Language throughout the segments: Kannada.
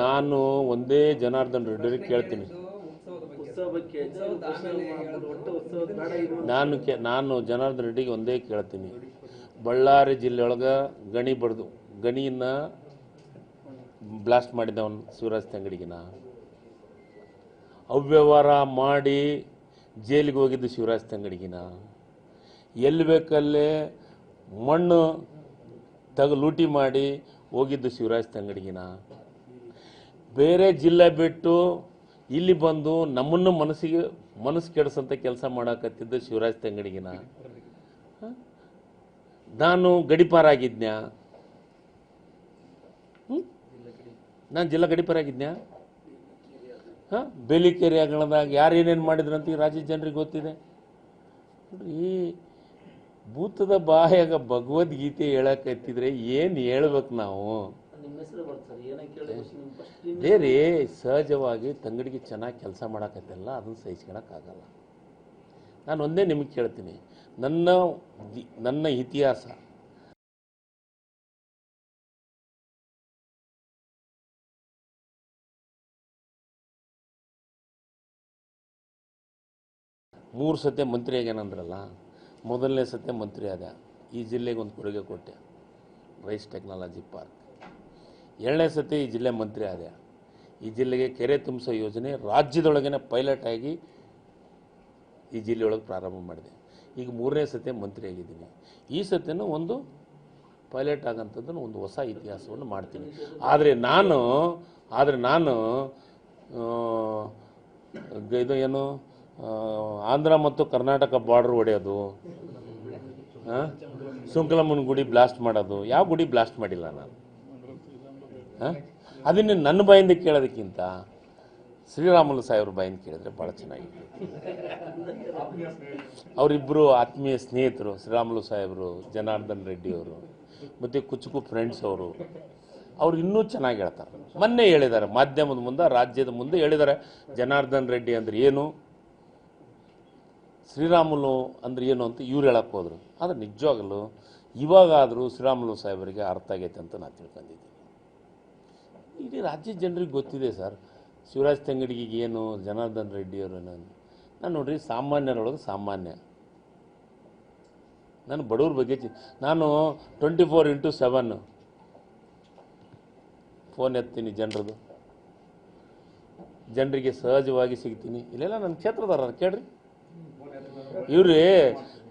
ನಾನು ಒಂದೇ ಜನಾರ್ದನ್ ರೆಡ್ಡಿ ಕೇಳ್ತೀನಿ. ನಾನು ಕೆ ನಾನು ಜನಾರ್ದನ್ ರೆಡ್ಡಿಗೆ ಒಂದೇ ಕೇಳ್ತೀನಿ. ಬಳ್ಳಾರಿ ಜಿಲ್ಲೆಯೊಳಗೆ ಗಣಿ ಬಡ್ದು ಗಣಿನ ಬ್ಲಾಸ್ಟ್ ಮಾಡಿದವನು ಶಿವರಾಜ್ ತಂಗಡಿಗಿನ? ಅವ್ಯವಹಾರ ಮಾಡಿ ಜೈಲಿಗೆ ಹೋಗಿದ್ದು ಶಿವರಾಜ್ ತಂಗಡಿಗಿನ? ಎಲ್ಲಿ ಬೇಕಲ್ಲೇ ಮಣ್ಣು ತಗ ಲೂಟಿ ಮಾಡಿ ಹೋಗಿದ್ದು ಶಿವರಾಜ್ ತಂಗಡಿಗಿನ? ಬೇರೆ ಜಿಲ್ಲೆ ಬಿಟ್ಟು ಇಲ್ಲಿ ಬಂದು ನಮ್ಮನ್ನು ಮನಸ್ಸಿಗೆ ಮನಸ್ಸು ಕೆಡಿಸಂತ ಕೆಲಸ ಮಾಡಕತ್ತಿದ್ದ ಶಿವರಾಜ್ ತಂಗಡಿಗಿನ. ನಾನು ಗಡಿಪಾರಾಗಿದ್ನ್ಯಾ? ಹ್ಮ್? ನಾನು ಜಿಲ್ಲಾ ಗಡಿಪಾರಾಗಿದ್ನ್ಯಾ? ಹಾಂ? ಅಗಣದಾಗ ಅಂಗಳದಾಗ ಯಾರು ಏನೇನು ಮಾಡಿದ್ರಂತ ಈ ರಾಜ್ಯ ಜನರಿಗೆ ಗೊತ್ತಿದೆ. ನೋಡ್ರಿ ಭೂತದ ಬಾಯಾಗ ಭಗವದ್ಗೀತೆ ಹೇಳಕತ್ತಿದ್ರೆ ಏನು ಹೇಳ್ಬೇಕು ನಾವು? ಬೇರೆ ಸಹಜವಾಗಿ ತಂಗಡಿಗೆ ಚೆನ್ನಾಗಿ ಕೆಲಸ ಮಾಡೋಕತ್ತಲ್ಲ ಅದನ್ನು ಸಹಿಸ್ಕೊಳಕ್ಕಾಗಲ್ಲ ನಾನು ಒಂದೇ ನಿಮಗೆ ಕೇಳ್ತೀನಿ. ನನ್ನ ನನ್ನ ಇತಿಹಾಸ. ಮೂರು ಸತೆ ಮಂತ್ರಿ ಆಗ್ಯಾನಂದ್ರಲ್ಲ ಮೊದಲನೇ ಸತೆ ಮಂತ್ರಿ ಆದ. ಈ ಜಿಲ್ಲೆಗೆ ಒಂದು ಕೊಡುಗೆ ಕೊಟ್ಟೆ. Rice technology park. ಎರಡನೇ ಸತಿ ಈ ಜಿಲ್ಲೆ ಮಂತ್ರಿ ಆದ ಈ ಜಿಲ್ಲೆಗೆ ಕೆರೆ ತುಂಬಿಸೋ ಯೋಜನೆ ರಾಜ್ಯದೊಳಗೇನೆ ಪೈಲಟ್ ಆಗಿ ಈ ಜಿಲ್ಲೆಯೊಳಗೆ ಪ್ರಾರಂಭ ಮಾಡಿದೆ ಈಗ ಮೂರನೇ ಸತಿ ಮಂತ್ರಿ ಆಗಿದ್ದೀನಿ ಈ ಸತಿನೂ ಒಂದು ಪೈಲಟ್ ಆಗಂಥದ್ದನ್ನು ಒಂದು ಹೊಸ ಇತಿಹಾಸವನ್ನು ಮಾಡ್ತೀನಿ ಆದರೆ ನಾನು ಆದರೆ ನಾನು ಇದು ಏನು ಆಂಧ್ರ ಮತ್ತು ಕರ್ನಾಟಕ ಬಾರ್ಡ್ರ್ ಹೊಡೆಯೋದು? ಸುಂಕಲಮ್ಮನ ಗುಡಿ ಬ್ಲಾಸ್ಟ್ ಮಾಡೋದು, ಯಾವ ಗುಡಿ ಬ್ಲಾಸ್ಟ್ ಮಾಡಿಲ್ಲ ನಾನು? ಅದನ್ನೇ ನನ್ನ ಬಾಯಿಂದ ಕೇಳೋದಕ್ಕಿಂತ ಶ್ರೀರಾಮುಲು ಸಾಹೇಬ್ರ ಬಾಯಿಂದ ಕೇಳಿದ್ರೆ ಭಾಳ ಚೆನ್ನಾಗಿತ್ತು. ಅವರಿಬ್ಬರು ಆತ್ಮೀಯ ಸ್ನೇಹಿತರು, ಶ್ರೀರಾಮುಲು ಸಾಹೇಬರು, ಜನಾರ್ದನ್ ರೆಡ್ಡಿ ಅವರು, ಮತ್ತು ಕುಚುಕು ಫ್ರೆಂಡ್ಸ್ ಅವರು, ಅವ್ರು ಇನ್ನೂ ಚೆನ್ನಾಗಿ ಹೇಳ್ತಾರೆ. ಮೊನ್ನೆ ಹೇಳಿದ್ದಾರೆ, ಮಾಧ್ಯಮದ ಮುಂದೆ, ರಾಜ್ಯದ ಮುಂದೆ ಹೇಳಿದ್ದಾರೆ, ಜನಾರ್ದನ್ ರೆಡ್ಡಿ ಅಂದ್ರೆ ಏನು, ಶ್ರೀರಾಮುಲು ಅಂದ್ರೆ ಏನು ಅಂತ ಇವ್ರು ಹೇಳಕ್ಕೆ ಹೋದ್ರು. ಆದರೆ ನಿಜವಾಗಲೂ ಇವಾಗಾದರೂ ಶ್ರೀರಾಮುಲು ಸಾಹೇಬರಿಗೆ ಅರ್ಥ ಆಗೈತೆ ಅಂತ ನಾನು ತಿಳ್ಕೊಂಡಿದ್ದೀನಿ. ಇಡೀ ರಾಜ್ಯದ ಜನರಿಗೆ ಗೊತ್ತಿದೆ ಸರ್. ಶಿವರಾಜ್ ತಂಗಡಿಗೆ ಏನು ಜನಾರ್ದನ್ ರೆಡ್ಡಿ ಅವರು ಏನು ನಾನು ನೋಡ್ರಿ ಸಾಮಾನ್ಯರೊಳಗೆ ಸಾಮಾನ್ಯ. ನಾನು ಬಡವ್ರ ಬಗ್ಗೆ ನಾನು twenty four into seven phone ಎತ್ತೀನಿ ಜನರದು. ಜನರಿಗೆ ಸಹಜವಾಗಿ ಸಿಗ್ತೀನಿ. ಇಲ್ಲೆಲ್ಲ ನನ್ನ ಕ್ಷೇತ್ರದಾರ ಕೇಳ್ರಿ. ಇವ್ರಿ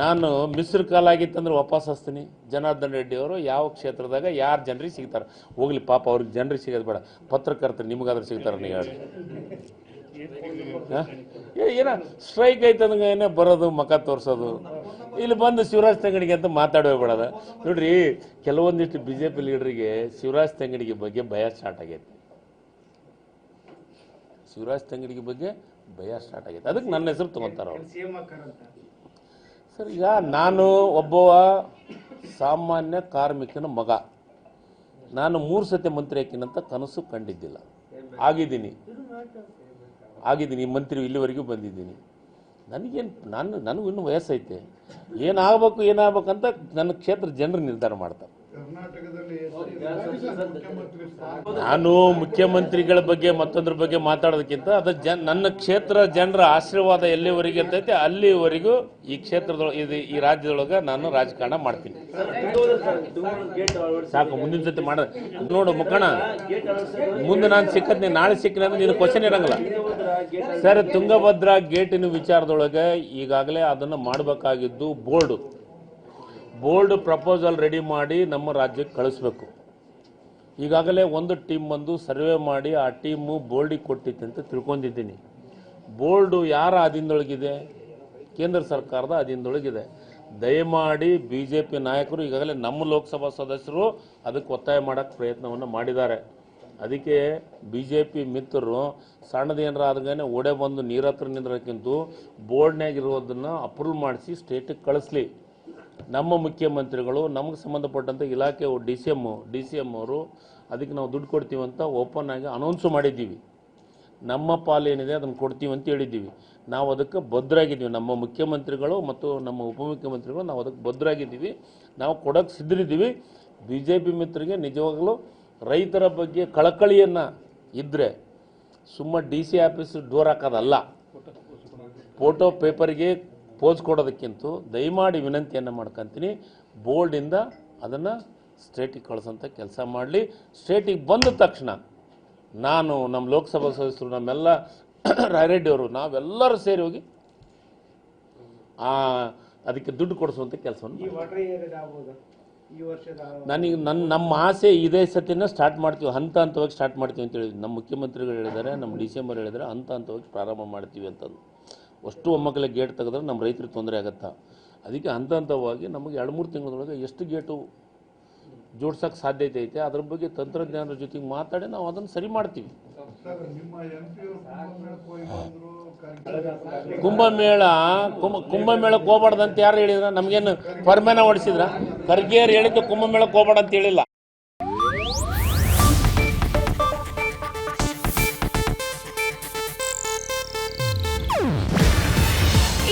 ನಾನು ಮಿಸ್ರ ಕಾಲ್ ಆಗಿತ್ತಂದ್ರೆ ವಾಪಸ್ ಹಸ್ತೀನಿ ಜನಾರ್ದನ್ ರೆಡ್ಡಿ ಅವರು ಯಾವ ಕ್ಷೇತ್ರದಾಗ ಯಾರು ಜನರಿಗೆ ಸಿಗ್ತಾರೆ? ಹೋಗ್ಲಿ ಪಾಪ, ಅವ್ರಿಗೆ ಜನರಿಗೆ ಸಿಗೋದು ಬೇಡ. ಪತ್ರಕರ್ತರು ನಿಮಗಾದ್ರೂ ಸಿಗ್ತಾರೆ ನೀವು ಹೇಳಿ. ಏನ ಸ್ಟ್ರೈಕ್ ಐತಂದಂಗೆ ಏನೇ ಬರೋದು ಮಕ ತೋರಿಸೋದು. ಇಲ್ಲಿ ಬಂದು ಶಿವರಾಜ್ ತಂಗಡಿಗೆ ಅಂತ ಮಾತಾಡೋ ಬೇಡದ ನೋಡ್ರಿ, ಕೆಲವೊಂದಿಷ್ಟು ಬಿ ಜೆ ಪಿ ಲೀಡ್ರಿಗೆ ಶಿವರಾಜ್ ತಂಗಡಿಗೆ ಬಗ್ಗೆ ಭಯ ಸ್ಟಾರ್ಟ್ ಆಗೈತೆ. ಶಿವರಾಜ್ ತಂಗಡಿಗೆ ಬಗ್ಗೆ ಭಯ ಸ್ಟಾರ್ಟ್ ಆಗೈತೆ. ಅದಕ್ಕೆ ನನ್ನ ಹೆಸರು ತಗೊಂತಾರ ಅವ್ರು. ಸರ್, ಈಗ ನಾನು ಒಬ್ಬ ಸಾಮಾನ್ಯ ಕಾರ್ಮಿಕನ ಮಗ. ನಾನು ಮೂರು ಸತಿ ಮಂತ್ರಿ ಹಾಕಿನಂತ ಕನಸು ಕಂಡಿದ್ದಿಲ್ಲ. ಆಗಿದ್ದೀನಿ. ಆಗಿದ್ದೀನಿ. ಮಂತ್ರಿ ಇಲ್ಲಿವರೆಗೂ ಬಂದಿದ್ದೀನಿ. ನನಗೇನು, ನಾನು, ನನಗೂ ಇನ್ನೂ ವಯಸ್ಸೈತೆ. ಏನಾಗಬೇಕು, ಏನಾಗಬೇಕಂತ ನನ್ನ ಕ್ಷೇತ್ರ ಜನರು ನಿರ್ಧಾರ ಮಾಡ್ತಾರೆ. ನಾನು ಮುಖ್ಯಮಂತ್ರಿಗಳ ಬಗ್ಗೆ ಮತ್ತೊಂದ್ರ ಬಗ್ಗೆ ಮಾತಾಡೋದಕ್ಕಿಂತ ಅದು ಜನ್ ನನ್ನ ಕ್ಷೇತ್ರ ಜನರ ಆಶೀರ್ವಾದ ಎಲ್ಲಿವರೆಗೆ ಇರ್ತೈತೆ ಅಲ್ಲಿವರೆಗೂ ಈ ಕ್ಷೇತ್ರದೊಳಗೆ ಇದು ಈ ರಾಜ್ಯದೊಳಗೆ ನಾನು ರಾಜಕಾರಣ ಮಾಡ್ತೀನಿ. ಸಾಕು ಮುಂದಿನ ಸತಿ ಮಾಡ ನೋಡು ಮುಖಣ ಮುಂದೆ ನಾನು ಸಿಕ್ಕತ್ನಿ ನಾಳೆ ಸಿಕ್ಕಿನ ಅಂದ್ರೆ ನೀನು ಕ್ವಶನ್ ಇರಂಗಿಲ್ಲ. ಸರ್ ತುಂಗಭದ್ರಾ ಗೇಟಿನ ವಿಚಾರದೊಳಗೆ ಈಗಾಗಲೇ ಅದನ್ನು ಮಾಡಬೇಕಾಗಿದ್ದು ಬೋರ್ಡು. ಬೋರ್ಡ್ ಪ್ರಪೋಸಲ್ ರೆಡಿ ಮಾಡಿ ನಮ್ಮ ರಾಜ್ಯಕ್ಕೆ ಕಳಿಸ್ಬೇಕು. ಈಗಾಗಲೇ ಒಂದು ಟೀಮ್ ಬಂದು ಸರ್ವೆ ಮಾಡಿ ಆ ಟೀಮು ಬೋಲ್ಡಿಗೆ ಕೊಟ್ಟಿತ್ತು ಅಂತ ತಿಳ್ಕೊಂಡಿದ್ದೀನಿ. ಬೋಲ್ಡು ಯಾರ ಅಧೀನದೊಳಗಿದೆ? ಕೇಂದ್ರ ಸರ್ಕಾರದ ಅಧೀನದೊಳಗಿದೆ. ದಯಮಾಡಿ ಬಿ ಜೆ ಪಿ ನಾಯಕರು, ಈಗಾಗಲೇ ನಮ್ಮ ಲೋಕಸಭಾ ಸದಸ್ಯರು ಅದಕ್ಕೆ ಒತ್ತಾಯ ಮಾಡೋಕ್ಕೆ ಪ್ರಯತ್ನವನ್ನು ಮಾಡಿದ್ದಾರೆ. ಅದಕ್ಕೆ ಬಿ ಜೆ ಪಿ ಮಿತ್ರರು ಸಣ್ಣದೇನರ ಆದ್ಮೇಲೆ ಓಡೆ ಬಂದು ನೀರತ್ರ ನಿಂದ್ರಕ್ಕಿಂತ ಬೋರ್ಡ್ನಾಗಿರೋದನ್ನು ಅಪ್ರೂವ್ ಮಾಡಿಸಿ ಸ್ಟೇಟಿಗೆ ಕಳಿಸ್ಲಿ. ನಮ್ಮ ಮುಖ್ಯಮಂತ್ರಿಗಳು ನಮಗೆ ಸಂಬಂಧಪಟ್ಟಂಥ ಇಲಾಖೆ D C M D C M ಅವರು ಅದಕ್ಕೆ ನಾವು ದುಡ್ಡು ಕೊಡ್ತೀವಿ ಅಂತ ಓಪನ್ ಆಗಿ ಅನೌನ್ಸು ಮಾಡಿದ್ದೀವಿ. ನಮ್ಮ ಪಾಲೇನಿದೆ ಏನಿದೆ ಅದನ್ನು ಕೊಡ್ತೀವಿ ಅಂತ ಹೇಳಿದ್ದೀವಿ. ನಾವು ಅದಕ್ಕೆ ಭದ್ರಾಗಿದ್ದೀವಿ. ನಮ್ಮ ಮುಖ್ಯಮಂತ್ರಿಗಳು ಮತ್ತು ನಮ್ಮ ಉಪಮುಖ್ಯಮಂತ್ರಿಗಳು ನಾವು ಅದಕ್ಕೆ ಭದ್ರಾಗಿದ್ದೀವಿ. ನಾವು ಕೊಡೋಕ್ಕೆ ಸಿದ್ಧರಿದ್ದೀವಿ. ಬಿ ಜೆ ಪಿ ಮಿತ್ರರಿಗೆ ನಿಜವಾಗಲೂ ರೈತರ ಬಗ್ಗೆ ಕಳಕಳಿಯನ್ನು ಇದ್ದರೆ ಸುಮ್ಮ ಡಿ ಸಿ ಆಫೀಸ್ ಡೋರ್ ಹಾಕೋದಲ್ಲ. ಫೋಟೋ ಪೇಪರ್ಗೆ ಪೋಸ್ ಕೊಡೋದಕ್ಕಿಂತ ದಯಮಾಡಿ ವಿನಂತಿಯನ್ನು ಮಾಡ್ಕೊತೀನಿ. ಬೋರ್ಡಿಂದ ಅದನ್ನು ಸ್ಟೇಟಿಗೆ ಕಳಿಸೋಂಥ ಕೆಲಸ ಮಾಡಲಿ. ಸ್ಟೇಟಿಗೆ ಬಂದ ತಕ್ಷಣ ನಾನು ನಮ್ಮ ಲೋಕಸಭಾ ಸದಸ್ಯರು ನಮ್ಮೆಲ್ಲ ರಾಯರೆಡ್ಡಿಯವರು ನಾವೆಲ್ಲರೂ ಸೇರಿ ಹೋಗಿ ಆ, ಅದಕ್ಕೆ ದುಡ್ಡು ಕೊಡಿಸುವಂಥ ಕೆಲಸವನ್ನು ನನಗೆ ನನ್ನ ನಮ್ಮ ಆಸೆ ಇದೇ ಸತಿನ ಸ್ಟಾರ್ಟ್ ಮಾಡ್ತೀವಿ. ಹಂತ ಹಂತವಾಗಿ ಸ್ಟಾರ್ಟ್ ಮಾಡ್ತೀವಿ ಅಂತ ಹೇಳಿದ್ವಿ. ನಮ್ಮ ಮುಖ್ಯಮಂತ್ರಿಗಳು ಹೇಳಿದ್ದಾರೆ ನಮ್ಮ ಡಿಸೆಂಬರ್ ಹೇಳಿದರೆ ಹಂತ ಹಂತವಾಗಿ ಪ್ರಾರಂಭ ಮಾಡ್ತೀವಿ ಅಂತಂದು. ಅಷ್ಟು ಒಮ್ಮಕ್ಕಲೇ ಗೇಟ್ ತೆಗೆದ್ರೆ ನಮ್ಮ ರೈತರಿಗೆ ತೊಂದರೆ ಆಗುತ್ತಾ? ಅದಕ್ಕೆ ಹಂತ ಹಂತವಾಗಿ ನಮಗೆ ಎರಡು, ಮೂರು ತಿಂಗಳೊಳಗೆ ಎಷ್ಟು ಗೇಟು ಜೋಡ್ಸೋಕ್ಕೆ ಸಾಧ್ಯತೆ ಐತೆ ಅದ್ರ ಬಗ್ಗೆ ತಂತ್ರಜ್ಞಾನದ ಜೊತೆಗೆ ಮಾತಾಡಿ ನಾವು ಅದನ್ನು ಸರಿ ಮಾಡ್ತೀವಿ. ಕುಂಭಮೇಳ, ಕುಂಭ, ಕುಂಭಮೇಳಕ್ಕೆ ಹೋಗ್ಬಾರ್ದಂತ ಯಾರು ಹೇಳಿದ್ರ? ನಮಗೇನು ಫರ್ಮೇನ ಹೊಡಿಸಿದ್ರ? ಖರ್ಗೆಯರು ಹೇಳಿದ್ದು ಕುಂಭಮೇಳಕ್ಕೆ ಹೋಗ್ಬೇಡ ಅಂತ ಹೇಳಿಲ್ಲ.